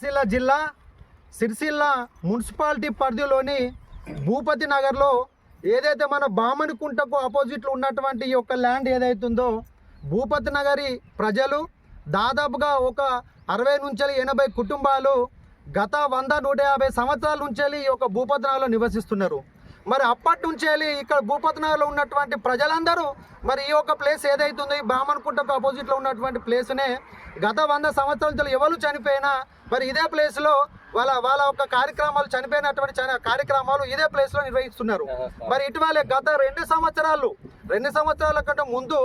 సిరిసిల్ల జిల్లా సిరిసిల్ల మున్సిపాలిటీ పరిధిలోని భూపతి నగర్లో ఏదైతే మన బామణికుంటకు ఆపోజిట్లో ఉన్నటువంటి ఈ యొక్క ల్యాండ్ ఏదైతుందో భూపతి నగరి ప్రజలు దాదాపుగా ఒక అరవై నుంచి ఎనభై కుటుంబాలు గత వంద నూట యాభై సంవత్సరాల నుంచి ఈ యొక్క భూపతి నగర్లో నివసిస్తున్నారు. మరి అప్పటి నుంచి ఇక్కడ భూపతి నగర్లో ఉన్నటువంటి ప్రజలందరూ మరి ఈ యొక్క ప్లేస్ ఏదైతుందో ఈ బ్రాహ్మణకుంటకు ఆపోజిట్లో ఉన్నటువంటి ప్లేస్నే గత వంద సంవత్సరాల నుంచి ఎవరు చనిపోయినా మరి ఇదే ప్లేస్లో వాళ్ళ వాళ్ళ యొక్క కార్యక్రమాలు చనిపోయినటువంటి చని- కార్యక్రమాలు ఇదే ప్లేస్లో నిర్వహిస్తున్నారు. మరి ఇటీవలే గత రెండు సంవత్సరాలు రెండు సంవత్సరాల కంటే ముందు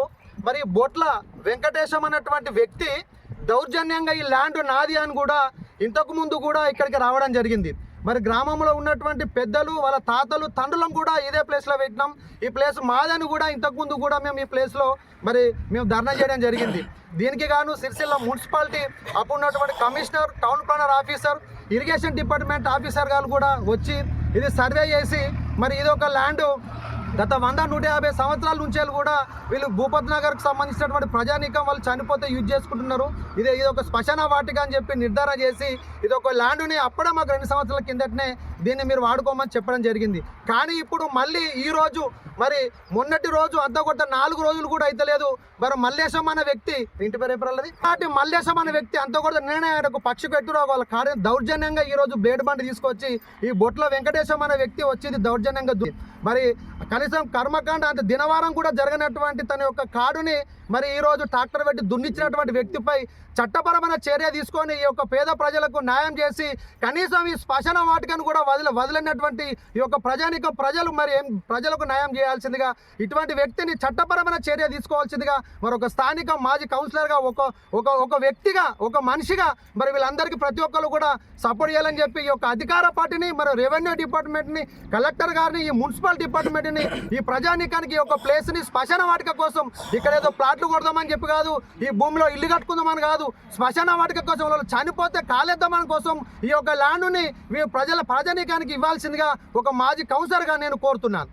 మరి బొట్ల వెంకటేశం అన్నటువంటి వ్యక్తి దౌర్జన్యంగా ఈ ల్యాండ్ నాది అని కూడా ఇంతకు ముందు కూడా ఇక్కడికి రావడం జరిగింది. మరి గ్రామంలో ఉన్నటువంటి పెద్దలు వాళ్ళ తాతలు తండ్రులం కూడా ఇదే ప్లేస్లో పెట్టినాం. ఈ ప్లేస్ మాదని కూడా ఇంతకు ముందు కూడా మేము ఈ ప్లేస్లో మరి మేము ధర్నా చేయడం జరిగింది. దీనికి గాను సిరిసిల్ల మున్సిపాలిటీ అప్పుడు ఉన్నటువంటి commissioner town planner officer irrigation department officer గారు కూడా వచ్చి ఇది సర్వే చేసి మరి ఇది ఒక ల్యాండ్ గత వంద నూట యాభై సంవత్సరాల నుంచి కూడా వీళ్ళు భూపత్ నగర్కి సంబంధించినటువంటి ప్రజానీకం వాళ్ళు చనిపోతే యూజ్ చేసుకుంటున్నారు. ఇది ఇది ఒక శ్మశాన వాటిక అని చెప్పి నిర్ధారణ చేసి ఇది ఒక ల్యాండ్ని అప్పుడే మాకు రెండు సంవత్సరాల కిందటనే దీన్ని మీరు వాడుకోమని చెప్పడం జరిగింది. కానీ ఇప్పుడు మళ్ళీ ఈ రోజు మరి మొన్నటి రోజు అంతా కొట్ట నాలుగు రోజులు కూడా అయితలేదు మరి మల్లేశం అనే వ్యక్తి ఇంటి పేరు ఎప్పుడల్లది కాబట్టి మల్లేశం అనే వ్యక్తి అంత కూడా నేనే ఒక పక్షి పెట్టురా వాళ్ళ కార్యం దౌర్జన్యంగా ఈ రోజు బ్లేడ్ బండి తీసుకొచ్చి ఈ బొట్ల వెంకటేశం అనే వ్యక్తి వచ్చింది దౌర్జన్యంగా మరి కనీసం కనీసం కర్మకాండ అంటే దినవారం కూడా జరగనటువంటి తన యొక్క కాడుని మరి ఈరోజు ట్రాక్టర్ పెట్టి దున్నిచ్చినటువంటి వ్యక్తిపై చట్టపరమైన చర్య తీసుకొని ఈ యొక్క పేద ప్రజలకు న్యాయం చేసి కనీసం ఈ శ్మశాన వాటికను కూడా వదిలి వదిలినటువంటి ఈ యొక్క ప్రజానిక ప్రజలు మరి ఏం ప్రజలకు న్యాయం చేయాల్సిందిగా ఇటువంటి వ్యక్తిని చట్టపరమైన చర్య తీసుకోవాల్సిందిగా మరి ఒక స్థానిక మాజీ కౌన్సిలర్గా ఒక ఒక ఒక వ్యక్తిగా ఒక మనిషిగా మరి వీళ్ళందరికీ ప్రతి ఒక్కరు కూడా సపోర్ట్ చేయాలని చెప్పి ఈ యొక్క అధికార పార్టీని మరి రెవెన్యూ డిపార్ట్మెంట్ని కలెక్టర్ గారిని ఈ మున్సిపల్ డిపార్ట్మెంట్ని ఈ ప్రజానీకానికి ఒక ప్లేస్ని శ్మశాన వాటిక కోసం ఇక్కడ ఏదో ప్లాట్లు కొడదామని చెప్పి కాదు ఈ భూమిలో ఇల్లు కట్టుకుందామని కాదు శ్మశాన వాటిక కోసం వాళ్ళు చనిపోతే కాలేద్దామని కోసం ఈ యొక్క ల్యాండ్ని ప్రజల ప్రజానీకానికి ఇవ్వాల్సిందిగా ఒక మాజీ కౌన్సిలర్గా నేను కోరుతున్నాను.